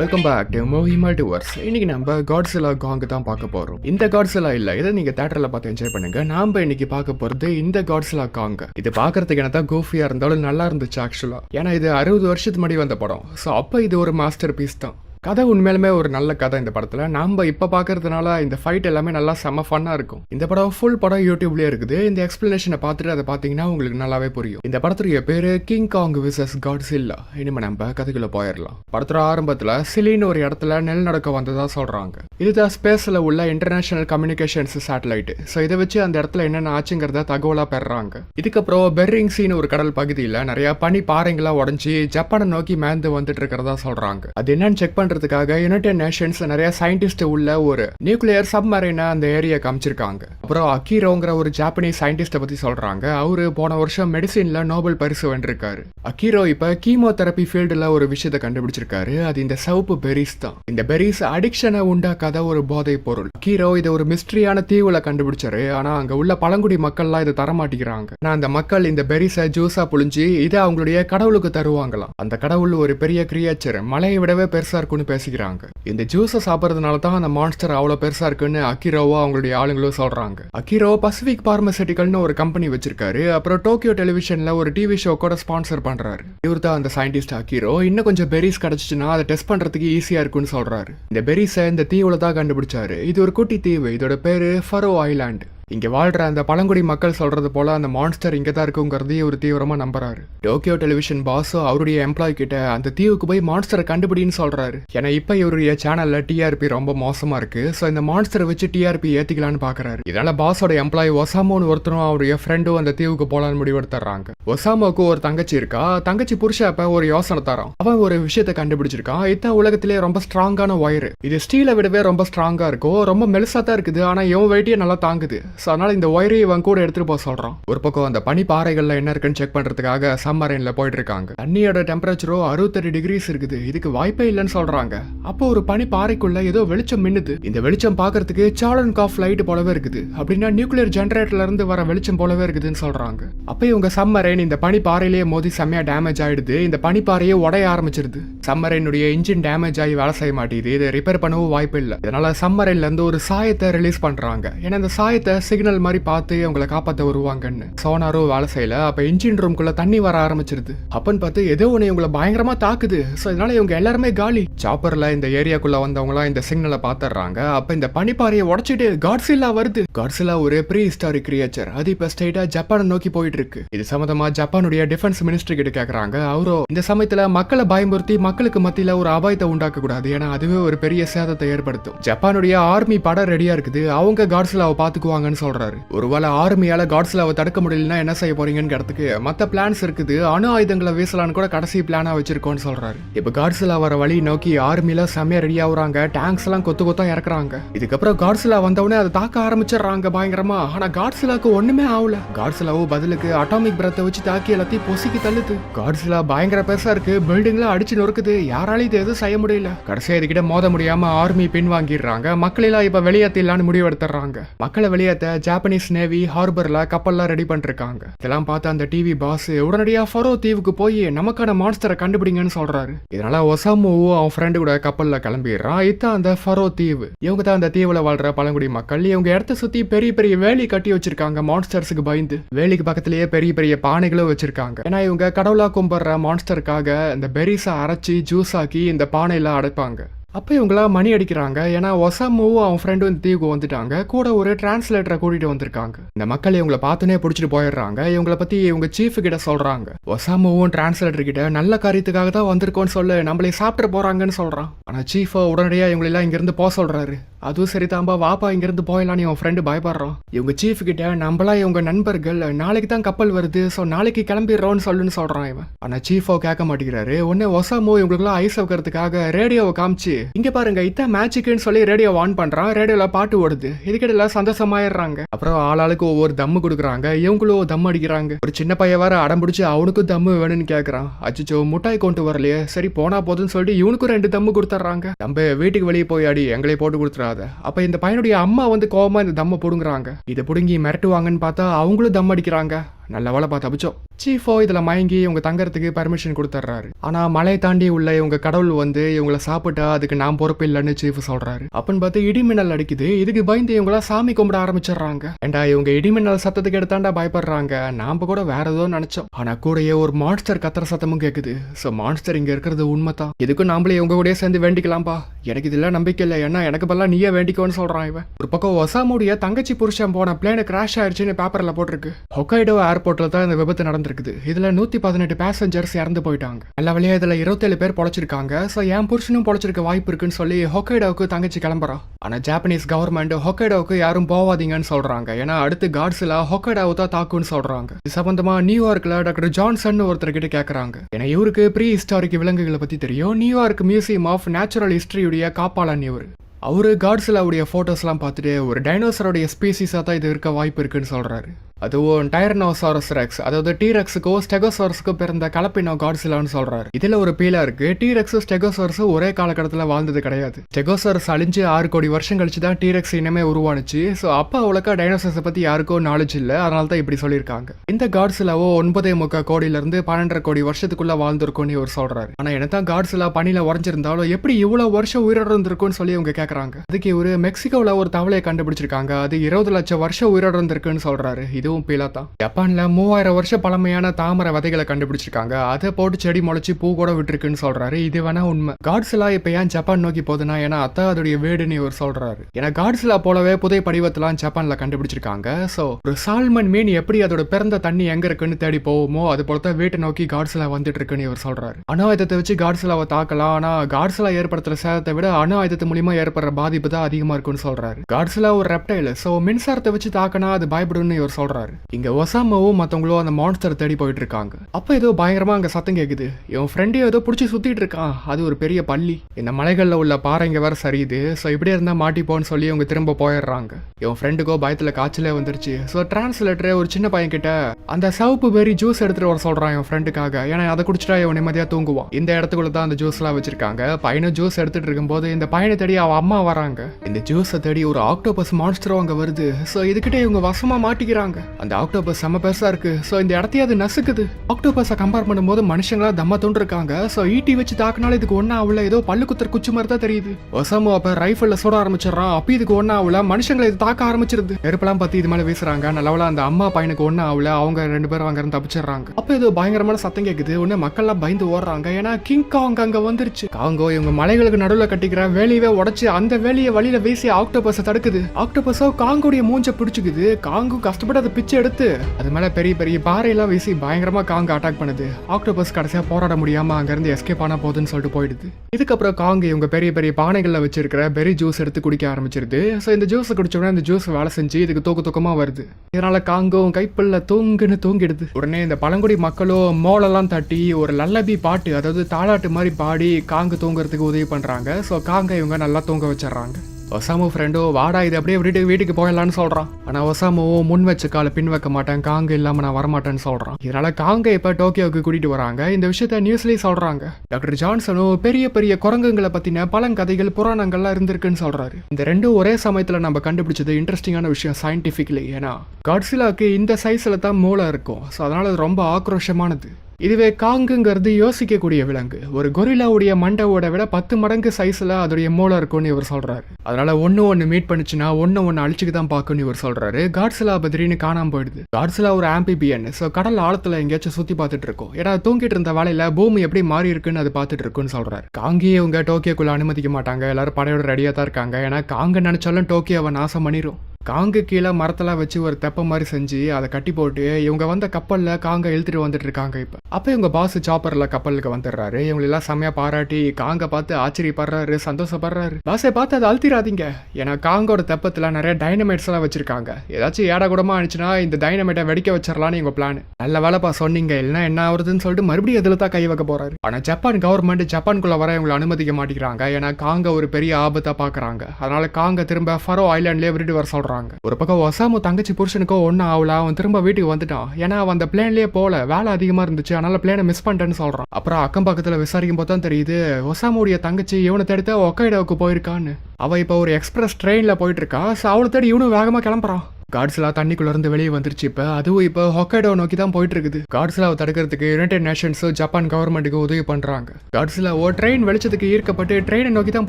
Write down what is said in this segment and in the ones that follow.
Welcome back to movie multiverse இன்னைக்கு நம்ம Godzilla காங்கு தான் பார்க்க போறோம். இந்த காட்ஸிலா இல்ல இதை நீங்க தேட்டர்ல பார்த்து என்ஜாய் பண்ணுங்க. நாம இன்னைக்கு பார்க்க போறது இந்த காட்ஸிலா காங் இது பார்க்கறதுக்கு என்ன தான் கோஃபியா இருந்தாலும் நல்லா இருந்துச்சு ஆக்சுவலா ஏன்னா இது அறுபது வருஷத்துக்கு முன்னாடி வந்த படம். ஸோ அப்போ இது ஒரு மாஸ்டர் பீஸ் தான். கதை உண்மையிலுமே ஒரு நல்ல கதை இந்த படத்தில். நம்ம இப்போ பார்க்கறதுனால இந்த ஃபைட் எல்லாமே நல்லா செம்ம ஃபன்னாக இருக்கும். இந்த படம் ஃபுல் படம் யூடியூப்லேயே இருக்குது. இந்த எக்ஸ்பிளனேஷனை பார்த்துட்டு அதை பார்த்தீங்கன்னா உங்களுக்கு நல்லாவே புரியும். இந்த படத்துடைய பேர் கிங் காங் விசஸ் காட்ஸ் இல்ல இனிமே நம்ம கதைக்குள்ள போயிடலாம். படத்துல ஆரம்பத்தில் சிலின்னு ஒரு இடத்துல நெல் நடக்க வந்ததா சொல்கிறாங்க இதுதான் ஸ்பேஸில் உள்ள இன்டர்நேஷனல் கம்யூனிகேஷன்ஸ் சேட்டலைட் ஸோ இதை வச்சு அந்த இடத்துல என்னென்ன ஆச்சுங்கிறத தகவலாக பெறாங்க இதுக்கப்புறம் பெர்ரிங் சீன் ஒரு கடல் பகுதியில் நிறைய பனி பாறைங்களாக உடஞ்சி ஜப்பானை நோக்கி மேந்து வந்துட்டு இருக்கிறதா சொல்கிறாங்க அது என்னன்னு செக் பண்ணுறதுக்காக யுனைடெட் நேஷன்ஸில் நிறைய சயின்டிஸ்ட் உள்ள ஒரு நியூக்ளியர் சப்மரைனை அந்த ஏரியா காமிச்சிருக்காங்க அப்புறம் அக்கீரோங்கிற ஒரு ஜாப்பனீஸ் சயின்டிஸ்ட்டை பற்றி சொல்கிறாங்க அவர் போன வருஷம் மெடிசினில் நோபல் பரிசு வென்றிருக்காரு. அக்கீரோ இப்ப கீமோதெரப்பி ஃபீல்டில் ஒரு விஷயத்தை கண்டுபிடிச்சிருக்காரு. அது இந்த சவுப்பு பெரிஸ் தான். இந்த பெரிஸ் அடிக்ஷனை உண்டாக்காத ஒரு போதை பொருள். அக்கீரோ இதை ஒரு மிஸ்ட்ரியான தீவுல கண்டுபிடிச்சாரு. ஆனால் அங்கே உள்ள பழங்குடி மக்கள்லாம் இதை தரமாட்டேங்கிறாங்க. ஆனால் அந்த மக்கள் இந்த பெரிஸை ஜூஸாக புழிஞ்சு இதை அவங்களுடைய கடவுளுக்கு தருவாங்களாம். அந்த கடவுள் ஒரு பெரிய கிரியேச்சர் மலையை விடவே பெருசாக இருக்கும் இருக்குன்னு பேசிக்கிறாங்க. இந்த ஜூஸை சாப்பிட்றதுனால தான் அந்த மான்ஸ்டர் அவ்வளவு பெருசா இருக்குன்னு அக்கிரோவா அவங்களுடைய ஆளுங்களும் சொல்றாங்க. அக்கிரோ பசிபிக் பார்மசூட்டிக்கல்னு ஒரு கம்பெனி வச்சிருக்காரு. அப்புறம் டோக்கியோ டெலிவிஷன்ல ஒரு டிவி ஷோ கூட ஸ்பான்சர் பண்றாரு. இவர் தான் அந்த சயின்டிஸ்ட் அக்கிரோ. இன்னும் கொஞ்சம் பெரிஸ் கிடைச்சிச்சுன்னா அதை டெஸ்ட் பண்றதுக்கு ஈஸியா இருக்குன்னு சொல்றாரு. இந்த பெரிஸை இந்த தீவுல தான் கண்டுபிடிச்சாரு. இது ஒரு குட்டி தீவு. இதோட பேரு ஃபரோ ஐலாண்ட் இங்கே வாழ்கிற அந்த பழங்குடி மக்கள் சொல்கிறது போல அந்த மான்ஸ்டர் இங்கே தான் இருக்குங்கிறதையும் ஒரு தீவிரமாக நம்புறாரு. டோக்கியோ டெலிவிஷன் பாஸும் அவருடைய எம்ப்ளாய் கிட்ட அந்த தீவுக்கு போய் மான்ஸ்டரை கண்டுபிடின்னு சொல்கிறாரு ஏன்னா இப்போ இவருடைய சேனலில் டிஆர்பி ரொம்ப மோசமாக இருக்கு. ஸோ இந்த மான்ஸ்டரை வச்சு டிஆர்பி ஏற்றிக்கலான்னு பார்க்குறாரு இதனால் பாஸோட எம்ப்ளாய் ஒசாமோன்னு ஒருத்தரும் அவருடைய ஃப்ரெண்டும் அந்த தீவுக்கு போகலான்னு முடிவெடுத்துறாங்க ஒசாமோக்கு ஒரு தங்கச்சி இருக்கா? தங்கச்சி புருஷப்ப ஒரு யோசனை தரான். அவன் ஒரு விஷயத்தை கண்டுபிடிச்சிருக்கான். இதான் உலகத்திலே ரொம்ப ஸ்ட்ராங்கான ஒயர். இது ஸ்டீலை விடவே ரொம்ப ஸ்ட்ராங்காக இருக்கும் ரொம்ப மெலுசாக தான் இருக்குது. ஆனால் இவன் வெயிட்டியே நல்லா தாங்குது. ஸோ அதனால் இந்த ஒயரையும் இவன் கூட எடுத்துகிட்டு போக சொல்கிறான் ஒரு பக்கம் அந்த பனி பாறைகளில் என்ன இருக்குன்னு செக் பண்ணுறதுக்காக சம்மரைனில் போயிட்டு இருக்காங்க தண்ணியோட டெம்பரேச்சரோ அறுபத்தெட்டு டிகிரிஸ் இருக்குது. இதுக்கு வாய்ப்பே இல்லைன்னு சொல்கிறாங்க அப்போ ஒரு பனி பாறைக்குள்ள ஏதோ வெளிச்சம் மின்னுது. இந்த வெளிச்சம் பார்க்கறதுக்கு சாலன் காஃப் லைட் போலவே இருக்குது. அப்படின்னா நியூக்ளியர் ஜென்ரேட்டர்லேருந்து வர வெளிச்சம் போலவே இருக்குதுன்னு சொல்கிறாங்க அப்போ இவங்க சம்மரைன் இந்த பனி பாறையிலேயே மோதி செம்மையாக டேமேஜ் ஆகிடுது இந்த பனி பாறையே உடைய ஆரம்பிச்சிருது. சம்மரைனுடைய இன்ஜின் டேமேஜ் ஆகி வேலை செய்ய மாட்டேங்குது. இதை ரிப்பேர் பண்ணவும் வாய்ப்பு இல்லை. இதனால சம்மரைன்ல இருந்து ஒரு சாயத்தை ரிலீஸ் பண்றாங்க. ஏன்னா இந்த சாயத்தை சிக்னல் மாதிரி பார்த்து அவங்கள காப்பாத்த வருவாங்கன்னு. சோனாரும் வேலை செய்யல. அப்ப இன்ஜின் ரூம்குள்ள தண்ணி வர ஆரம்பிச்சிருது. அப்பன்னு பார்த்து ஏதோ ஒன்று இவங்களை பயங்கரமா தாக்குது. ஸோ இதனால இவங்க எல்லாருமே காலி. சாப்பர்ல இந்த ஏரியாக்குள்ள வந்தவங்களாம் இந்த சிக்னலை பாத்துறாங்க அப்ப இந்த பனிப்பாறையை உடைச்சிட்டு காட்ஸில்லா வருது. காட்ஸில்லா ஒரு ப்ரீ ஹிஸ்டாரிக் கிரியேச்சர் அது இப்ப ஸ்டேட்டா ஜப்பானை நோக்கி போயிட்டு இருக்கு இது சம்பந்தமா ஜப்பானுடைய டிஃபென்ஸ் மினிஸ்டர் கிட்ட கேக்குறாங்க. அவரோ இந்த சமயத்துல மக்களை பயமுறுத்தி மக்களுக்கு மத்தியில ஒரு அபாயத்தை உண்டாக்க கூடாது ஏன்னா அதுவே ஒரு பெரிய சேதத்தை ஏற்படுத்தும். ஜப்பானுடைய ஆர்மி படம் ரெடியா இருக்குது. அவங்க காட்ஸிலாவை பார்த்துக்குவாங்கன்னு பாத்துக்குவாங்கன்னு சொல்றாரு. ஒருவேளை ஆர்மியால காட்ஸ்லாவை தடுக்க முடியலன்னா என்ன செய்ய போறீங்கன்னு கேட்டதுக்கு மத்த பிளான்ஸ் இருக்குது அணு ஆயுதங்களை வீசலான்னு கூட கடைசி பிளானா வச்சிருக்கோம்னு சொல்றாரு. இப்ப காட்ஸ்லா வர வழி நோக்கி ஆர்மில செம்மையாக ரெடி ஆகுறாங்க டேங்க்ஸ் எல்லாம் கொத்து கொத்தா இறக்குறாங்க. இதுக்கப்புறம் காட்ஸ்லா வந்தவொடனே அதை தாக்க ஆரம்பிச்சிடுறாங்க பயங்கரமா. ஆனா காட்ஸ்லாக்கு ஒண்ணுமே ஆகல காட்ஸ்லாவோ பதிலுக்கு அட்டாமிக் பிரத்தை வச்சு தாக்கி எல்லாத்தையும் பொசுக்கி தள்ளுது. காட்ஸ்லா பயங்கர பெருசா இருக்கு பில்டிங்ல அடிச்சு நொறுக்குது. யாராலையும் இது எதுவும் செய்ய முடியல. கடைசியா இதுகிட்ட மோத முடியாம ஆர்மி பின் வாங்கிடுறாங்க மக்களெல்லாம் இப்ப வெளியேற்றிடலான்னு முடிவெடுத்துறாங்க மக்களை வெளியேற்ற ஜாப்பனீஸ் நேவி ஹார்பர்ல கப்பல்லாம் ரெடி பண்ணிருக்காங்க. இதெல்லாம் பார்த்து அந்த டிவி பாஸ் உடனடியா ஃபரோ தீவுக்கு போய் நமக்கான மான்ஸ்டரை கண்டுபிடிங்கன்னு சொல்றாரு. இதனால ஒசாமுவும் அவன் ஃப்ரெண்டு கூட கப்பல்ல கிளம்பிடுறான். இதான் அந்த ஃபரோ தீவு. இவங்க தான் அந்த தீவுல வாழ்ற பழங்குடி மக்கள். இவங்க இடத்த சுத்தி பெரிய பெரிய வேலி கட்டி வச்சிருக்காங்க மான்ஸ்டர்ஸுக்கு பயந்து. வேலிக்கு பக்கத்திலேயே பெரிய பெரிய பானைகளும் வச்சிருக்காங்க. ஏன்னா இவங்க கடவுளா கும்பிடுற மான்ஸ்டருக்காக இந்த பெரிஸை அரைச்சி ஜூஸ் ஆக்கி இந்த பானையில அடைப்பாங்க. அப்போ இவங்களா மணி அடிக்கிறாங்க. ஏன்னா ஒசாமுவும் அவன் ஃப்ரெண்டும் தீவுக்கு வந்துட்டாங்க. கூட ஒரு டிரான்ஸ்லேட்டரை கூட்டிட்டு வந்திருக்காங்க. இந்த மக்கள் இவங்கள பார்த்துனே பிடிச்சிட்டு போயிடுறாங்க. இவங்கள பத்தி இவங்க சீஃப் கிட்ட சொல்றாங்க. ஒசாமுவும் டிரான்ஸ்லேட்டர் கிட்ட நல்ல காரியத்துக்காக தான் வந்திருக்கோன்னு சொல்லு. நம்மளே சாப்பிட்டு போறாங்கன்னு சொல்றான். ஆனா சீஃபா உடனடியா இவங்களெல்லாம் இங்கிருந்து போக சொல்றாரு. அதுவும் சரி தாம்பா வாப்பா இங்கேருந்து போயிடலான்னு இவன் ஃப்ரெண்டு பயப்படுறான். இவங்க சீஃப் கிட்ட நம்மளா இவங்க நண்பர்கள் நாளைக்கு தான் கப்பல் வருது ஸோ நாளைக்கு கிளம்பிடுறோன்னு சொல்லுன்னு சொல்கிறான் இவன். ஆனால் சீஃபோ கேட்க மாட்டேங்கிறாரு. உடனே ஒசாமோ இவங்களுக்குலாம் ஐஸ் வைக்கிறதுக்காக ரேடியோவை காமிச்சு இங்கே பாருங்க இதான் மேட்சுக்குன்னு சொல்லி ரேடியோ ஆன் பண்ணுறான் ரேடியோவில் பாட்டு ஓடுது. இதுக்கிட்ட சந்தோஷமாயிடுறாங்க. அப்புறம் ஆளாளுக்கு ஒவ்வொரு தம்மு கொடுக்குறாங்க. இவங்களும் தம் அடிக்கிறாங்க. ஒரு சின்ன பையன் வேற அடம்பிடிச்சு அவனுக்கும் தம்மு வேணும்னு கேட்குறான் அச்சோ முட்டாய் கொண்டு வரலையே. சரி போனா போதுன்னு சொல்லிட்டு இவனுக்கும் ரெண்டு தம்மு கொடுத்துட்றாங்க. நம்ம வீட்டுக்கு வெளியே போய் அடி எங்களை போட்டு கொடுத்துறாத அப்ப இந்த பையனுடைய அம்மா வந்து கோவமா இந்த தம்மை பிடுங்குறாங்க. இதை பிடுங்கி மிரட்டுவாங்கன்னு பார்த்தா அவங்களும் தம் அடிக்கிறாங்க. நல்ல வேலை பார்த்து தப்பிச்சோம் சீஃபோ இதுல மயங்கி இவங்க தங்கறதுக்கு பர்மிஷன் கொடுத்துட்றாரு ஆனால் மலை தாண்டி உள்ள இவங்க கடவுள் வந்து இவங்கள சாப்பிட்டா அதுக்கு நான் பொறுப்பு இல்லைன்னு சீஃப் சொல்றாரு. அப்படின்னு பார்த்து இடிமின்னல் அடிக்குது. இதுக்கு பயந்து இவங்களா சாமி கும்பிட ஆரம்பிச்சிடுறாங்க. ஏண்டா இவங்க இடிமின்னல் சத்தத்துக்கு எடுத்தாண்டா பயப்படுறாங்க. நாம் கூட வேற ஏதோ நினச்சோம். ஆனா கூடயே ஒரு மான்ஸ்டர் கத்துற சத்தமும் கேட்குது ஸோ மான்ஸ்டர் இங்க இருக்கிறது உண்மை தான் இதுக்கும் நாமளே இவங்க கூடயே சேர்ந்து வேண்டிக்கலாம்ப்பா எனக்கு இதெல்லாம் நம்பிக்கை இல்லை. ஏன்னா எனக்கு பதிலா நீயே வேண்டிக்கோன்னு சொல்றான் இவன். ஒரு பக்கம் ஒசாமுடைய தங்கச்சி புருஷன் போன பிளேனு கிராஷ் ஆயிடுச்சுன்னு பேப்பரில் போட்டிருக்கு. ஹொக்கைடோ ஏர்போர்ட்ல தான் இந்த விபத்து நடந்திருக்குது. இதுல நூத்தி பதினெட்டு பேசஞ்சர்ஸ் இறந்து போயிட்டாங்க. நல்ல வழியா இதுல இருபத்தேழு பேர் பொழைச்சிருக்காங்க. சோ என் புருஷனும் பொழைச்சிருக்க வாய்ப்பு இருக்குன்னு சொல்லி ஹொக்கைடோவுக்கு தங்கச்சி கிளம்புறா. ஆனா ஜாப்பனீஸ் கவர்மெண்ட் ஹொக்கைடோவுக்கு யாரும் போவாதீங்கன்னு சொல்றாங்க. ஏன்னா அடுத்து காட்ஸ்ல ஹொக்கைடாவை தான் தாக்குன்னு சொல்றாங்க. இது சம்பந்தமா நியூயார்க்ல டாக்டர் ஜான்சன் ஒருத்தர் கிட்ட கேக்குறாங்க. ஏன்னா இவருக்கு ப்ரீ ஹிஸ்டாரிக் விலங்குகளை பத்தி தெரியும். New York museum of natural ஹிஸ்டரியுடைய காப்பாளன் இவர். அவரு காட்ஸிலாவுடைய ஃபோட்டோஸ்லாம் பார்த்துட்டு ஒரு டைனோசரோடைய ஸ்பீசிஸாக தான் இது இருக்க வாய்ப்பு இருக்குன்னு சொல்றாரு. அதுவும் டைரனோசாரஸ் ரெக்ஸ் அதாவது டீரெக்ஸுக்கோ ஸ்டெகோசாரஸுக்கோ பிறந்த கலப்பினோ காட்ஸிலான்னு சொல்றாரு. இதுல ஒரு பீலா இருக்கு. டீரெக்ஸ் ஸ்டெகோசாரஸ் ஒரே காலகட்டத்தில் வாழ்ந்தது கிடையாது. ஸ்டெகோசாரஸ் அழிஞ்சு ஆறு கோடி வருஷம் கழிச்சு தான் டீரெக்ஸ் இனமே உருவானுச்சு. ஸோ அப்பா அவ்வளோக்கா டைனோசர்ஸை பத்தி யாருக்கோ நாலேஜ் இல்லை. அதனால தான் இப்படி சொல்லியிருக்காங்க. இந்த காட்ஸிலாவோ ஒன்பதே முக்கால் கோடியிலிருந்து பன்னெண்டரை கோடி வருஷத்துக்குள்ள வாழ்ந்திருக்கும்னு இவர் சொல்றாரு. ஆனா என்னதான் காட்ஸிலா பனியில உறைஞ்சிருந்தாலும் எப்படி இவ்வளவு வருஷம் உயிரோடு இருந்திருக்கும்னு சொல்லி இவங்க கேட்கறாங்க அதுக்கு இவர் மெக்சிகோவில் ஒரு தவளையை கண்டுபிடிச்சிருக்காங்க. அது இருபது லட்சம் வருஷம் உயிரோடு இருந்திருக்குன்னு சொல்றாரு இதுவும் பீலா தான் ஜப்பான்ல மூவாயிரம் வருஷம் பழமையான தாமரை விதைகளை கண்டுபிடிச்சிருக்காங்க. அதை போட்டு செடி முளைச்சு பூ கூட விட்டுருக்குன்னு சொல்றாரு. இது வேணா உண்மை. காட்ஸ்லா இப்ப ஏன் ஜப்பான் நோக்கி போகுதுன்னா ஏன்னா அத்தா அதோடைய வீடுன்னு இவர் சொல்றாரு. ஏன்னா காட்ஸ்லா போலவே புதை படிவத்தெல்லாம் ஜப்பான்ல கண்டுபிடிச்சிருக்காங்க. சோ ஒரு சால்மன் மீன் எப்படி அதோட பிறந்த தண்ணி எங்க இருக்குன்னு தேடி போவோமோ அது போல தான் வீட்டை நோக்கி காட்ஸ்லா வந்துட்டு இருக்குன்னு இவர் சொல்றாரு. அணு ஆயுதத்தை வச்சு காட்ஸ்லாவை தாக்கலாம். ஆனா காட்ஸ்லா ஏற்படுத்துற சேதத்தை விட அணு ஆயுதத்து மூலியமா ஏற்படுற பாதிப்பு தான் அதிகமா இருக்குன்னு சொல்றாரு. காட்ஸ்லா ஒரு ரெப்டைல் சோ மின்சாரத்தை வச்சு தாக்கினா அது பயப்படும்னு இவர் சொல்றாரு. இங்க ஒசாமாவும் மத்தவங்களும் அந்த மான்ஸ்டர் தேடி போயிட்டு இருக்காங்க. அப்ப ஏதோ பயங்கரமா அங்க சத்தம் கேக்குது. இவன் ஃப்ரெண்டையும் ஏதோ பிடிச்சி சுத்திட்டு இருக்கான். அது ஒரு பெரிய பள்ளி. இந்த மலைகள்ல உள்ள பாறைங்க வேற சரியுது. சோ இப்படியே இருந்தா மாட்டிப்போன்னு சொல்லி அவங்க திரும்ப போயிடுறாங்க. இவன் ஃப்ரெண்டுக்கோ பயத்துல காய்ச்சலே வந்துருச்சு. சோ டிரான்ஸ்லேட்டர் ஒரு சின்ன பையன் கிட்ட அந்த சவுப்பு பெரி ஜூஸ் எடுத்துட்டு வர சொல்றான் என் ஃப்ரெண்டுக்காக ஏன்னா அதை குடிச்சிட்டா இவன் நிம்மதியா தூங்குவான். இந்த இடத்துக்குள்ள தான் அந்த ஜூஸ்லாம் வச்சிருக்காங்க. பையனும் ஜூஸ் எடுத்துட்டு இருக்கும்போது இந்த பையனை தேடி அவன் அம்மா வராங்க. இந்த ஜூஸை தேடி ஒரு ஆக்டோபஸ் மான்ஸ்டரும் அங்க வருது. சோ இதுகிட்ட இவங்க வசமா மாட்டிக்கிறாங்க. அந்த ஆக்டோபஸ் செம்ம பெருசா இருக்கு. சோ இந்த இடத்தையே அது நசுக்குது. ஆக்டோபஸை கம்பேர் பண்ணும்போது மனுஷங்களா தம்ம தோண்டு இருக்காங்க சோ ஈட்டி வச்சு தாக்குனால இதுக்கு ஒன்னா அவள ஏதோ பல்லு குத்துற குச்சி மாதிரி தான் தெரியுது. ஒசாமு அப்ப ரைஃபிள்ல சுட ஆரம்பிச்சிடறான். அப்ப இதுக்கு ஒன்னா அவள மனுஷங்களை இது தாக்க ஆரம்பிச்சிருது. நெருப்பெல்லாம் பத்தி இது மேல வீசுறாங்க. நல்லவள அந்த அம்மா பையனுக்கு ஒன்னா ஆகல. அவங்க ரெண்டு பேரும் அங்க இருந்து தப்பிச்சிடுறாங்க. அப்ப ஏதோ பயங்கரமான சத்தம் கேக்குது. உடனே மக்கள்லாம் பயந்து ஓடுறாங்க. ஏன்னா கிங் காங் அங்க வந்துருச்சு. காங்கோ இவங்க மலைகளுக்கு நடுவுல கட்டிக்கிற வேலையவே உடச்சு அந்த வேலையை வழியில வீசி ஆக்டோபஸை தடுக்குது. ஆக்டோபஸோ காங்கோடைய மூஞ்ச பிடிச்சுக்குது. காங்கு கஷ்டப்பட்டு அதை பிச்சு எடுத்து அது மேலே பெரிய பெரிய பாறையெல்லாம் வீசி பயங்கரமாக காங்க அட்டாக் பண்ணுது. ஆக்டோபஸ் கடைசியாக போராட முடியாமல் அங்கேருந்து எஸ்கேப் ஆனா போதுன்னு சொல்லிட்டு போயிடுது. இதுக்கப்புறம் காங்க இவங்க பெரிய பெரிய பானைகளில் வச்சிருக்கிற பெரி ஜூஸ் எடுத்து குடிக்க ஆரம்பிச்சிருது. ஸோ இந்த ஜூஸ் குடிச்ச உடனே இந்த ஜூஸ் வேலை செஞ்சு இதுக்கு தூக்க தூக்கமாக வருது. இதனால காங்கும் கைப்பிள்ள தூங்குன்னு தூங்கிடுது. உடனே இந்த பழங்குடி மக்களும் மோளெல்லாம் தட்டி ஒரு லல்லபி பாட்டு அதாவது தாளாட்டு மாதிரி பாடி காங்கு தூங்குறதுக்கு உதவி பண்ணுறாங்க ஸோ காங்க இவங்க நல்லா தூங்க வச்சிடுறாங்க. ஒசாமு ஃப்ரெண்டோ வாடா இது அப்படியே வீட்டுக்கு வீட்டுக்கு போயிடலான்னு சொல்கிறான் ஆனால் ஒசாமுவோ முன் வச்ச காலை பின் வைக்க மாட்டேன். காங்க இல்லாமல் நான் வரமாட்டேன்னு சொல்கிறான் இதனால் காங்க இப்போ டோக்கியோவுக்கு கூட்டிகிட்டு வராங்க. இந்த விஷயத்த நியூஸ்லேயே சொல்கிறாங்க டாக்டர் ஜான்சனும் பெரிய பெரிய குரங்குங்களை பற்றின பழங்கதைகள் புராணங்கள்லாம் இருந்திருக்குன்னு சொல்கிறாரு இந்த ரெண்டும் ஒரே சமயத்தில் நம்ம கண்டுபிடிச்சது இன்ட்ரெஸ்டிங்கான விஷயம் சயின்டிஃபிக்லி ஏன்னா கட்ஸிலாக்கு இந்த சைஸில் தான் மூளை இருக்கும். ஸோ அதனால் அது ரொம்ப ஆக்ரோஷமானது. இதுவே காங்குங்கிறது யோசிக்கக்கூடிய விலங்கு. ஒரு கொரில்லாவுடைய மண்டவோட விட பத்து மடங்கு சைஸில் அதோடைய மூளை இருக்கும்னு இவர் சொல்கிறாரு அதனால் ஒன்று ஒன்று மீட் பண்ணுச்சுன்னா ஒன்று ஒன்று அழிச்சுக்கு தான் பார்க்கும்னு இவர் சொல்கிறாரு காட்ஸிலா பதிரின்னு காணாமல் போயிடுது. காட்ஸிலா ஒரு ஆம்பிபியன் ஸோ கடல் ஆழத்தில் எங்கேயாச்சும் சுற்றி பார்த்துட்டு இருக்கோம். ஏன்னா தூங்கிட்டு இருந்த வேலையில் பூமி எப்படி மாறி இருக்குன்னு அது பார்த்துட்டு இருக்குன்னு சொல்றாரு. காங்கியை இவங்க டோக்கியோக்குள்ளே அனுமதிக்க மாட்டாங்க. எல்லாரும் படையோட ரெடியாக தான் இருக்காங்க. ஏன்னா காங்க நினச்சாலும் டோக்கியோவை நாசம் பண்ணிடும் காங்கு கீழே மரத்தெல்லாம் வச்சு ஒரு தெப்ப மாதிரி செஞ்சு அதை கட்டி போட்டு இவங்க வந்த கப்பலில் காங்க இழுத்துட்டு வந்துட்டு இருக்காங்க இப்போ. அப்போ இவங்க பாஸ் சாப்பரில் கப்பலுக்கு வந்துடுறாரு. இவங்களெல்லாம் செம்மையாக செம்மையா பாராட்டி காங்க பார்த்து ஆச்சரியப்படுறாரு சந்தோஷப்படுறாரு. பாஸை பார்த்து அதை அழுத்திராதீங்க ஏன்னா காங்கோட தெப்பத்தில் நிறைய டைனமைட்ஸ் எல்லாம் வச்சிருக்காங்க. ஏதாச்சும் ஏடா கூடமா ஆனிச்சுன்னா இந்த டைனமைட்டை வெடிக்க வச்சிடலான்னு இவங்க பிளான் நல்ல வேலைப்பா சொன்னீங்க. இல்லைன்னா என்ன ஆகுதுன்னு சொல்லிட்டு மறுபடியும் இதுல தான் கை வைக்க போறாரு. ஆனால் ஜப்பான் கவர்மெண்ட் ஜப்பான்குள்ள வர இவங்களை அனுமதிக்க மாட்டேங்கிறாங்க. ஏன்னா காங்க ஒரு பெரிய ஆபத்தாக பார்க்குறாங்க அதனால காங்க திரும்ப ஃபரோ ஐலாண்ட்லேயே விட்டுட்டு வர சொல்றாங்க ஒரு பக்கம் ஒசாமு தங்கச்சி புருஷனுக்கோ ஒன்னும் ஆகல அவன் திரும்ப வீட்டுக்கு வந்துட்டான். ஏன்னா அவன் அந்த பிளேன்லயே போல வேலை அதிகமா இருந்துச்சு அதனால பிளேனை மிஸ் பண்ணிட்டேன்னு சொல்றான். அப்புறம் அக்கம் பக்கத்துல விசாரிக்கும் போது தான் தெரியுது ஒசாமுடைய தங்கச்சி இவனை தடுத்த ஒக்கைடாவுக்கு போயிருக்கான்னு. அவ இப்ப ஒரு எக்ஸ்பிரஸ் ட்ரெயின்ல போயிட்டு இருக்கா ஸோ அவளை தேடி இவனும் வேகமா கிளம்புறான். காட்ஸ்லா தண்ணிக்குள்ள இருந்து வெளியே வந்துருச்சு இப்ப. அதுவும் இப்ப ஹொக்கைடோ நோக்கி தான் போயிட்டு இருக்குது காட்ஸ்லாவை தடுக்கிறதுக்கு யுனைடெட் நேஷன்ஸ் ஜப்பான் கவர்மெண்ட்டுக்கு உதவி பண்றாங்க. காட்ஸ்லா ஓ ட்ரெயின் வெளிச்சத்துக்கு ஈர்க்கப்பட்டு ட்ரெயினை நோக்கி தான்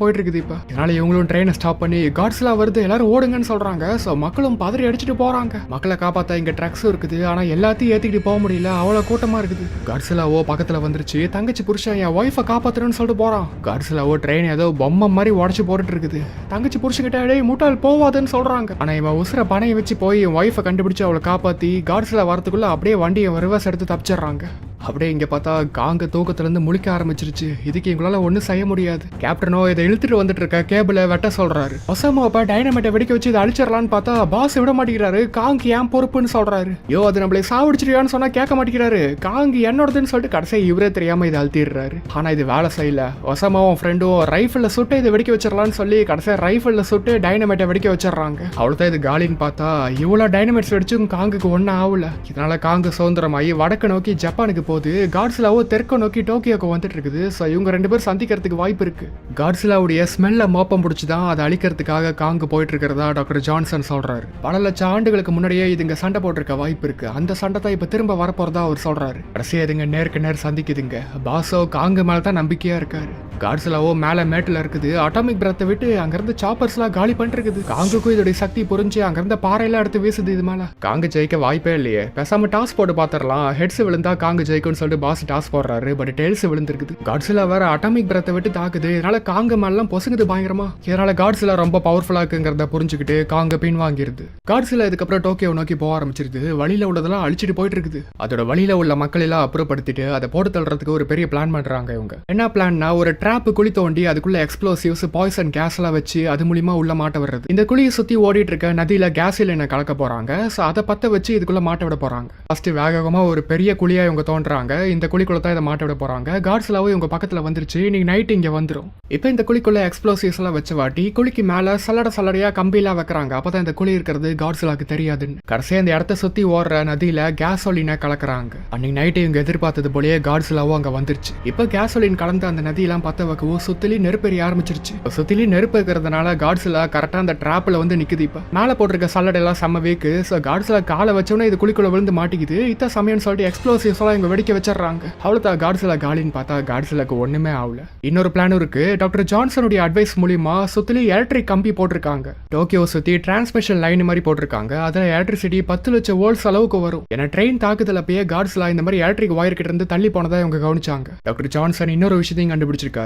போயிட்டு இருக்குது இப்ப. இதனால இவங்களும் ட்ரெயினை ஸ்டாப் பண்ணி காட்ஸ்லா வருது எல்லாரும் ஓடுங்கன்னு சொல்றாங்க. சோ மக்களும் பதறி அடிச்சுட்டு போறாங்க. மக்களை காப்பாத்த இங்க ட்ரக்ஸும் இருக்குது. ஆனா எல்லாத்தையும் ஏத்திக்கிட்டு போக முடியல. அவ்வளவு கூட்டமா இருக்குது. காட்ஸ்லாவோ பக்கத்துல வந்துருச்சு. தங்கச்சி புருஷன் என் ஒய்ஃபை காப்பாத்துறேன்னு சொல்லிட்டு போறான். காட்ஸ்லாவோ ட்ரெயின் ஏதோ பொம்மை மாதிரி உடச்சு போட்டுட்டு இருக்குது தங்கச்சி புருஷன்கிட்ட டேய் முட்டால் போவாதுன்னு சொல்றாங்க. ஆனா இவன் உசுர பணையை வச்சு போய் என் ஒய்ஃபை கண்டுபிடிச்சி அவளை காப்பாத்தி காட்ஸ்ல வரத்துக்குள்ளே அப்படியே வண்டியை ரிவர்ஸ் எடுத்து தப்பிச்சிடுறாங்க. அப்படியே இங்க பார்த்தா காங்க தூக்கத்துல இருந்து முழிக்க ஆரம்பிச்சிருச்சு. இதுக்கு எங்களால ஒண்ணும் செய்ய முடியாது. கேப்டனோ இதை இழுத்துட்டு வந்துட்டு இருக்க கேபிள வெட்ட சொல்றாரு. ஒசாமோ டைனமேட்டை வெடிக்க வச்சு இதை அழிச்சிடலான்னு பார்த்தா பாஸ் விட மாட்டேங்கிறாரு. காங்கு ஏன் பொறுப்புன்னு சொல்றாரு. யோ அது நம்மளை சாவடிச்சிருக்கான்னு சொன்னா கேட்க மாட்டேங்கிறாரு. காங்கு என்னோடதுன்னு சொல்லிட்டு கடைசியாக இவரே தெரியாம இதை அழுத்திடுறாரு. ஆனா இது வேலை செய்யல. ஒசாமாவும் ஃப்ரெண்டும் ரைஃபிள்ல சுட்டு இதை வெடிக்க வச்சிடலாம்னு சொல்லி கடைசியா ரைஃபிள்ல சுட்டு டைனமேட்டை வெடிக்க வச்சிடுறாங்க. அவ்வளவுதான் இது காலின்னு பார்த்தா இவ்வளவு டைனமேட்ஸ் வெடிச்சும் காங்குக்கு ஒன்னும் ஆகல. இதனால காங்கு சுதந்திரமாயி வடக்கு நோக்கி ஜப்பானுக்கு போது காட்ஸ்லாவோ தெற்க நோக்கி டோக்கியோக்கு வந்துட்டு இருக்குது ஸோ இவங்க ரெண்டு பேரும் சந்திக்கிறதுக்கு வாய்ப்பு இருக்கு. காட்ஸ்லாவுடைய ஸ்மெல்ல மோப்பம் பிடிச்சி தான் அதை அழிக்கிறதுக்காக காங்கு போயிட்டு இருக்கிறதா டாக்டர் ஜான்சன் சொல்றாரு. பல லட்சம் ஆண்டுகளுக்கு முன்னாடியே இதுங்க சண்டை போட்டிருக்க வாய்ப்பு இருக்கு. அந்த சண்டை தான் இப்போ திரும்ப வரப்போறதா அவர் சொல்றாரு. கடைசியாக இதுங்க நேருக்கு நேர் சந்திக்குதுங்க. பாசோ காங்கு மேல தான் நம்பிக்கையா இருக்காரு. காட்ஸ்லாவோ மேல மேட்டில் இருக்குது. அட்டாமிக் பிரத்தை விட்டு அங்கிருந்து சாப்பர்ஸ்லாம் காலி பண்ணிருக்குது காங்குக்கும் இதோடைய சக்தி புரிஞ்சு அங்கேருந்து பாறையெல்லாம் எடுத்து வீசுது இது மேல. காங்கு ஜெயிக்க வாய்ப்பே இல்லையே. பேசாம டாஸ் போட்டு பாத்திரலாம். ஹெட்ஸ் விழுந்தா காங்கு ஜெயிக்கும்னு சொல்லிட்டு பாஸ் டாஸ் போடுறாரு. பட் டெய்ல்ஸ் விழுந்திருக்குது. காட்ஸ்லா வேற அட்டாமிக் பிரத்தை விட்டு தாக்குது. இதனால காங்கு மேலாம் பொசுங்குது பயங்கரமா. இதனால காட்ஸ்லா ரொம்ப பவர்ஃபுல்லா இருக்குங்கிறத புரிஞ்சுக்கிட்டு காங்க பின் வாங்கிருது காட்ஸ்லா இதுக்கப்புறம் டோக்கியோ நோக்கி போக ஆரம்பிச்சிருது. வழியில உள்ளதெல்லாம் அழிச்சிட்டு போயிட்டு இருக்குது அதோட வழியில உள்ள மக்கள் எல்லாம் அப்புறப்படுத்திட்டு அதை போட்டு தள்ளுறதுக்கு ஒரு பெரிய பிளான் பண்றாங்க இவங்க. என்ன பிளான்னா ஒரு ட்ராப்பு குழி தோண்டி அதுக்குள்ள எக்ஸ்ப்ளோசிவ்ஸ் பாய்சன் கேஸ் எல்லாம் வச்சு அது மூலியமா உள்ள மாட்ட வர்றது இந்த குழியை சுத்தி ஓடிட்டு இருக்க நதியில கேஸ் இல்லைன்னு கலக்க போறாங்க? ஸோ அதை பத்த வச்சு இதுக்குள்ள மாட்ட விட போறாங்க. ஃபர்ஸ்ட் வேகமா ஒரு பெரிய குழியா இவங்க தோன்றாங்க. இந்த குழிக்குள்ள தான் இதை மாட்ட விட போறாங்க. காட்ஸ்லாவும் இவங்க பக்கத்துல வந்துருச்சு. இன்னைக்கு நைட் இங்க வந்துடும் இப்போ இந்த குழிக்குள்ள எக்ஸ்ப்ளோசிவ்ஸ் எல்லாம் வச்சு வாட்டி குழிக்கு மேல சல்லட சல்லடையா கம்பிலாம் வைக்கிறாங்க. அப்பதான் இந்த குழி இருக்கிறது காட்ஸ்லாக்கு தெரியாதுன்னு. கடைசியா இந்த இடத்த சுத்தி ஓடுற நதியில கேசோலினை கலக்குறாங்க. அன்னைக்கு நைட்டு இவங்க எதிர்பார்த்தது போலயே காட்ஸ்லாவும் அங்க வந்துருச்சு. இப்போ கேசோலின் கலந்த அந்த நதியெல்லாம் பத்த வைக்கவும் சுத்திலி நெருப்பெறி ஆரம்பிச்சிருச்சு. சுத்திலி நெருப்பு இருக்கிறதுனால காட்ஸ்லா கரெக்டா அந்த ட்ராப்ல வந்து நிக்குது இப்ப. மேல போட்டிருக்க சல்லடை எல்லாம் செம்ம வேக்கு ஸோ காட்ஸ்லா காலை வச்சோன்னே இது குழிக்குள்ள விழுந்து மாட்டிக்குது. இத்த சமயம்னு சொல்லிட்டு எக்ஸ்ப்ளோசிவ்ஸ் எல்லாம் இவங்க வெடிக்க வச்சிடறாங்க. அவ்வளோதான் காட்ஸ்லா காலின்னு பார்த்தா காட்ஸ்லாக்கு ஒண்ணுமே ஆகல. இன்னொரு பிளானும் இருக்கு. டாக்டர் ஜான்சனுடைய அட்வைஸ் மூலியமா சுத்திலி எலக்ட்ரிக் கம்பி போட்டிருக்காங்க. டோக்கியோ சுத்தி டிரான்ஸ்மிஷன் லைன் மாதிரி போட்டிருக்காங்க. அதுல எலக்ட்ரிசிட்டி பத்து லட்சம் வோல்ட்ஸ் அளவுக்கு வரும். ஏன்னா ட்ரெயின் தாக்குதல் அப்பயே காட்ஸ்லா இந்த மாதிரி எலக்ட்ரிக் ஒயர் கிட்ட இருந்து தள்ளி போனதா இவங்க கவனிச்சாங்க. டாக்டர் ஜான்சன் இன்னொரு விஷயத்தையும் கண்டுபிடிச்சிருக்காரு.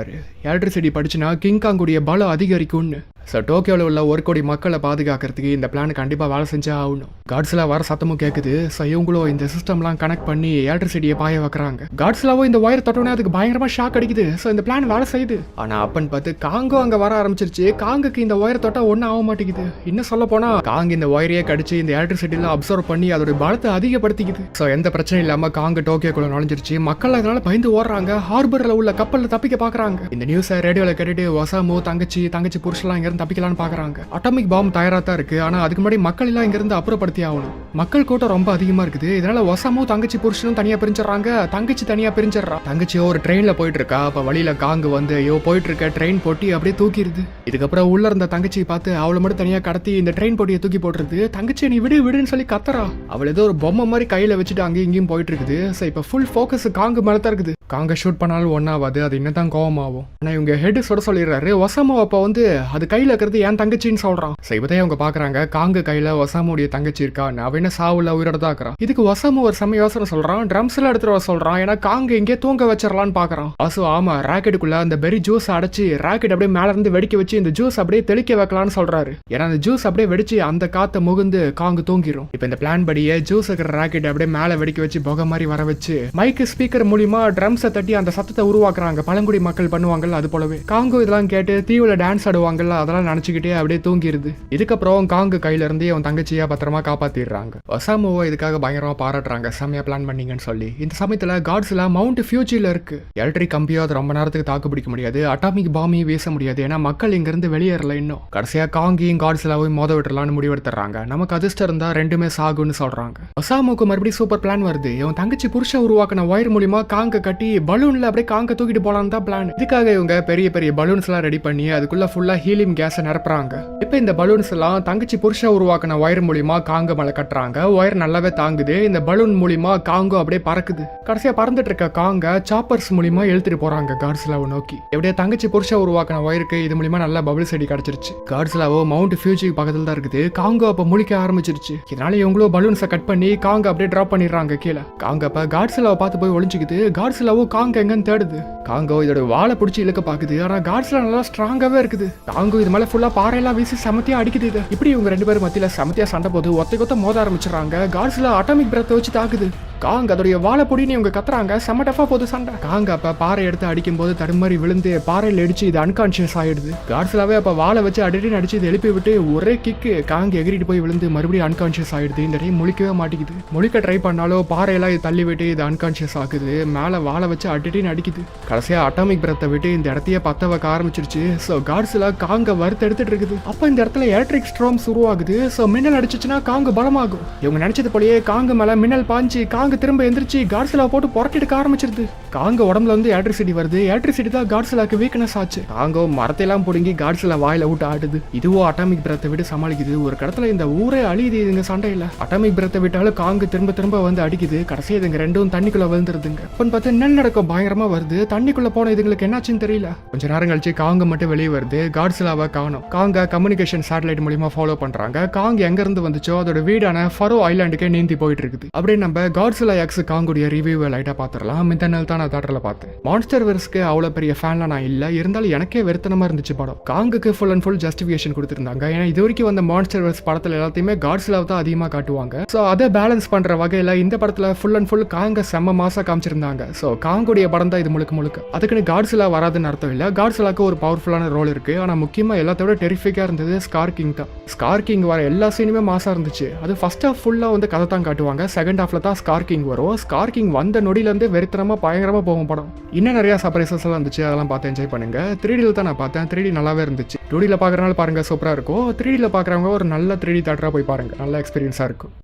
எலக்ட்ரிசிட்டி படிச்சுனா கிங்காங்குடைய பலம் அதிகரிக்கும்னு ஸோ டோக்கியோவில் உள்ள ஒரு கோடி மக்களை பாதுகாக்கிறதுக்கு இந்த பிளான் கண்டிப்பாக வேலை செஞ்சே ஆகணும். காட்ஸ்லாம் வர சத்தமும் கேட்குது ஸோ இவங்களும் இந்த சிஸ்டம்லாம் கனெக்ட் பண்ணி எலக்ட்ரிசிட்டியை பாய வைக்கிறாங்க. காட்ஸ்லாவும் இந்த ஒயர் தொட்டோன்னே அதுக்கு பயங்கரமாக ஷாக் அடிக்குது. ஸோ இந்த பிளான் வேலை செய்யுது. ஆனால் அப்பன் பார்த்து காங்கோ அங்கே வர ஆரம்பிச்சிருச்சு. காங்குக்கு இந்த ஒயர் தொட்டா ஒன்றும் ஆக மாட்டேங்குது. இன்னும் சொல்ல போனால் காங்கு இந்த ஒயரையே கடிச்சு இந்த எலக்ட்ரிசிட்டிலாம் அப்சர்வ் பண்ணி அதோட பலத்தை அதிகப்படுத்திக்குது. ஸோ எந்த பிரச்சனையும் இல்லாமல் காங்கு டோக்கியோக்குள்ளே நுழைஞ்சிருச்சு. மக்கள் அதனால பயந்து ஓடுறாங்க. ஹார்பரில் உள்ள கப்பலில் தப்பிக்க பார்க்குறாங்க இந்த நியூஸை ரேடியோல கேட்டுட்டு ஒசாமு தங்கச்சி தங்கச்சி இங்க இங்கிருந்து தப்பிக்கலாம்னு பாக்குறாங்க. அட்டாமிக் பாம் தயாரா தான் இருக்கு. ஆனா அதுக்கு முன்னாடி மக்கள் எல்லாம் இங்கிருந்து அப்புறப்படுத்தி ஆகணும். மக்கள் கூட்டம் ரொம்ப அதிகமா இருக்குது. இதனால ஒசாமு தங்கச்சி புருஷனும் தனியா பிரிஞ்சிடறாங்க. தங்கச்சி தனியா பிரிஞ்சிடறா. தங்கச்சி ஒரு ட்ரெயின்ல போயிட்டு இருக்கா அப்ப வழியில காங்கு வந்து ஐயோ போயிட்டு இருக்க ட்ரெயின் போட்டி அப்படியே தூக்கிடுது. இதுக்கப்புறம் உள்ள இருந்த தங்கச்சியை பார்த்து அவளை மட்டும் தனியா கடத்தி இந்த ட்ரெயின் போட்டியை தூக்கி போட்டுருது. தங்கச்சி நீ விடு விடுன்னு சொல்லி கத்துறா. அவள் ஏதோ ஒரு பொம்மை மாதிரி கையில வச்சுட்டு அங்கேயும் இங்கேயும் போயிட்டு இருக்குது இப்போ ஃபுல் ஃபோக்கஸ் காங்கு மேல தான் இருக்குது காங்க ஷூட் பண்ணாலும் ஒன்னாவாது அது என்னதான் கோவம் கோவமாகும் ஆனால் இவங்க ஹெட் சொல்ல சொல்லிடுறாரு. ஒசாமோ அப்போ வந்து அது கையில் இருக்கிறது என் தங்கச்சின்னு சொல்கிறான் ஸோ இப்போதான் இவங்க பார்க்குறாங்க காங்கு கையில் ஒசாமுடைய தங்கச்சி இருக்கா? அவன் என்ன சாவுல உயிரோட தான் இருக்கிறான்? இதுக்கு ஒசாமு ஒரு சமய யோசனை சொல்கிறான் ட்ரம்ஸில் எடுத்துகிட்டு வர சொல்கிறான் ஏன்னா காங்க இங்கே தூங்க வச்சிடலான்னு பார்க்குறான் அசு ஆமாம் ராக்கெட்டுக்குள்ள அந்த பெரி ஜூஸ் அடைச்சி ராக்கெட் அப்படியே மேல இருந்து வெடிக்க வச்சு இந்த ஜூஸ் அப்படியே தெளிக்க வைக்கலாம்னு சொல்றாரு. ஏன்னா அந்த ஜூஸ் அப்படியே வெடிச்சு அந்த காத்தை முகுந்து காங்கு தூங்கிடும் இப்போ இந்த பிளான் படியே ஜூஸ் இருக்கிற ராக்கெட் அப்படியே மேலே வெடிக்க வச்சு புகை மாதிரி வர வச்சு மைக்கு ஸ்பீக்கர் மூலியமா ட்ரம்ஸை தட்டி அந்த சத்தத்தை உருவாக்குறாங்க. பழங்குடி மக்கள் பண்ணுவாங்கல்ல அது போலவே. காங்கு இதெல்லாம் கேட்டு தீவுல டான்ஸ் ஆடுவாங்கல்ல அதெல்லாம் நினைச்சுக்கிட்டே அப்படியே தூங்கிடுது இதுக்கப்புறம் காங்கு கையில இருந்து அவன் தங்கச்சியா பத்திரமா காப்பாத்திடுறாங்க. ஒசாமுவை இதுக்காக பயங்கரமா பாராட்டுறாங்க. செம்மையா பிளான் பண்ணீங்கன்னு சொல்லி. இந்த சமயத்துல காட்ஸ்ல மவுண்ட் ஃபியூச்சில இருக்கு. எலக்ட்ரிக் கம்பியோ அது ரொம்ப நேரத்துக்கு தாக்கு பிடிக்க முடியாது. அட்டாமிக் பாமையும் வீச முடியாது. ஏன்னா மக்கள் இங்க இருந்து வெளியேறல இன்னும். கடைசியா காங்கியும் காட்ஸ்லாவையும் மோத விட்டுறலாம்னு முடிவெடுத்துறாங்க நமக்கு அதிர்ஷ்டம் இருந்தா ரெண்டுமே சாகுன்னு சொல்றாங்க. ஒசாமுக்கு மறுபடியும் சூப்பர் பிளான் வருது. இவன் தங்கச்சி புருஷன் உருவாக்கின ஒயர் மூலியமா காங்க கட்டி பலூன்ல அப்படியே காங்க தூக்கிட்டு போலான்னு தான் பிளான் இதுக்காக இவங்க பெரிய பெரிய பலூன்ஸ் எல்லாம் ரெடி பண்ணி அதுக்குள்ள ஃபுல்லா ஹீலியம் கேஸை நிரப்புறாங்க. இப்போ இந்த பலூன்ஸ் எல்லாம் தங்கச்சி புருஷன் உருவாக்கின ஒயர் மூலியமா காங்க மேல கட்டுறாங்க. ஒயர் நல்லாவே தாங்குது. இந்த பலூன் மூலியமா காங்கோ அப்படியே பறக்குது. கடைசியா பறந்துட்டு இருக்க காங்க சாப்பர்ஸ் மூலியமா எழுத்துட்டு போறாங்க காட்ஸ்லாவை நோக்கி. எப்படியே தங்கச்சி புருஷன் உருவாக்கின ஒயருக்கு இது மூலியமா நல்லா பபிள்ஸ் அடி கிடைச்சிருச்சு. காட்ஸ்லாவோ மவுண்ட் ஃபியூஜிக்கு பக்கத்துல தான் இருக்குது. காங்கோ அப்ப முழிக்க ஆரம்பிச்சிருச்சு. இதனால இவங்களும் பலூன்ஸை கட் பண்ணி காங்க அப்படியே டிராப் பண்ணிடுறாங்க கீழே. காங்க அப்ப காட்ஸ்லாவை பார்த்து போய் ஒளிஞ்சுக்குது. காட்ஸ்லாவோ காங்க எங்கன்னு தேடுது. காங்கோ இதோட காலை பிடிச்சி இழுக்க பாக்குது. ஆனா காட்ஸ்லா நல்லா ஸ்ட்ராங்காவே இருக்குது. காங்கோ இது மேல ஃபுல்லா பாறையெல்லாம் வீசி சமத்தியா அடிக்குது இது. இப்படி இவங்க ரெண்டு பேரும் மத்தியில சமத்தியா சண்டை போது ஒத்தை கொத்த மோத ஆரம்பிச்சிடறாங்க. காட்ஸ்லா அட்டாமிக் பிரத்தை வச்சு தாக்குது. காங்க அதோடைய வாழை பொடின்னு இவங்க கத்துறாங்க. செம்ம டஃபா போகுது சண்டை. காங்க அப்ப பாறை எடுத்து அடிக்கும் போது தடுமாறி விழுந்து பாறையில் அடிச்சு இது அன்கான்சியஸ் ஆயிடுது. காட்ஸ்லாவே அப்ப வாழை வச்சு அடிட்டு அடிச்சு இது எழுப்பி விட்டு ஒரே கிக்கு காங்க எகிரிட்டு போய் விழுந்து மறுபடியும் அன்கான்சியஸ் ஆயிடுது. இந்த டைம் முழிக்கவே மாட்டேங்குது. முழிக்க ட்ரை பண்ணாலும் பாறையெல்லாம் இது தள்ளி விட்டு இது அன்கான்சியஸ் ஆகுது. மேல வாழை வச்சு அடிட்டு அடிக்குது கடைசியா அட்டாமிக் பிரத்தை விட்டு இந்த இடத்தையே பத்த வைக்க ஆரம்பிச்சிருச்சு. ஸோ காட்ஸ்ல காங்க வறுத்து எடுத்துட்டு இருக்குது. அப்ப இந்த இடத்துல எலக்ட்ரிக் ஸ்ட்ராம்ஸ் உருவாகுது. ஸோ மின்னல் அடிச்சிச்சுன்னா காங்க பலமாகும். இவங்க நினைச்சது போலயே காங்க மேல மின்னல் பாஞ்சு காங்க திரும்ப எந்திரிச்சு காட்ஸ்லா போட்டு புரட்டிடுக்க ஆரம்பிச்சிருது. காங்க உடம்புல வந்து எலக்ட்ரிசிட்டி வருது. எலக்ட்ரிசிட்டி தான் காட்ஸ்லாக்கு வீக்னஸ் ஆச்சு. காங்கோ மரத்தையெல்லாம் பிடுங்கி காட்ஸ்லா வாயில விட்டு ஆடுது. இதுவோ அட்டாமிக் பிரத்தை விட்டு சமாளிக்குது. ஒரு கடத்துல இந்த ஊரே அழியுது இதுங்க சண்டையில. அட்டாமிக் பிரத்தை விட்டாலும் காங்கு திரும்ப திரும்ப வந்து அடிக்குது. கடைசி இதுங்க ரெண்டும் தண்ணிக்குள்ள விழுந்துருதுங்க. அப்பன்னு பார்த்து நெல் நடக்கும் பயங்கரமா வருது. தண்ணிக்குள்ள போன இதுங்களுக்கு என்னாச்சுன்னு தெரியல. கொஞ்ச நேரம் கழிச்சு காங்க மட்டும் வெளியே வருது. காட்ஸிலாவை காணும். காங்க கம்யூனிகேஷன் சேட்டலைட் மூலியமா ஃபாலோ பண்றாங்க. காங் எங்க இருந்து வந்துச்சோ அதோட வீடான ஃபரோ ஐலாண்டுக்கே நீந்தி போயிட்டு இருக்குது. அப்படியே நம்ம காட்ஸ்லா எக்ஸ் காங்குடைய ரிவ்யூவை லைட்டா பார்த்துடலாம். மித்த நாள் தான் நான் தேட்டரில் பார்த்தேன். மான்ஸ்டர் வெர்ஸ்க்கு அவ்வளவு பெரிய ஃபேன்லாம் நான் இல்ல. இருந்தாலும் எனக்கே வெறுத்தனமா இருந்துச்சு படம். காங்குக்கு ஃபுல் அண்ட் ஃபுல் ஜஸ்டிஃபிகேஷன் கொடுத்துருந்தாங்க. ஏன்னா இது வரைக்கும் வந்த மான்ஸ்டர் வெர்ஸ் படத்துல எல்லாத்தையுமே காட்ஸ்லாவை தான் அதிகமாக காட்டுவாங்க. ஸோ அதை பேலன்ஸ் பண்ற வகையில் இந்த படத்துல ஃபுல் அண்ட் ஃபுல் காங்க செம்ம மாசா காமிச்சிருந்தாங்க. ஸோ காங்குடைய படம் தான் இது முழுக்க முழுக்க. அதுக்குன்னு காட்ஸ்லா வராதுன்னு அர்த்தம் இல்ல. காட்ஸ்லாக்கு ஒரு பவர்ஃபுல்லான ரோல் இருக்கு. ஆனா முக்கியமா எல்லாத்தோட டெரிஃபிக்காக டெரிஃபிக்கா இருந்தது ஸ்கார் கிங் தான். ஸ்கார் கிங் வர எல்லா சீனுமே மாசா இருந்துச்சு. அது ஃபர்ஸ்ட் ஹாஃப் ஃபுல்லா வந்து கதை தான் காட்டுவாங்க. செகண்ட் ஹாஃபில் தான் ஸ்கார் ஸ்கார்கிங் வரும். ஸ்கார்கிங் வந்த நொடியிலேருந்தே வெறித்தனமாக பயங்கரமாக பயங்கரமா போகும் படம். இன்னும் நிறைய சர்ப்ரைசஸ் எல்லாம் இருந்துச்சு அதெல்லாம் பார்த்து என்ஜாய் பண்ணுங்க. த்ரீ தான் நான் பார்த்தேன். த்ரீ நல்லாவே இருந்துச்சு. டூடியில் பார்க்குறனால பாருங்க சூப்பரா இருக்கும். த்ரீடியில் பார்க்குறவங்க ஒரு நல்ல த்ரீ தேட்டராக போய் பாருங்க. நல்ல எக்ஸ்பீரியன்ஸாக இருக்கும்.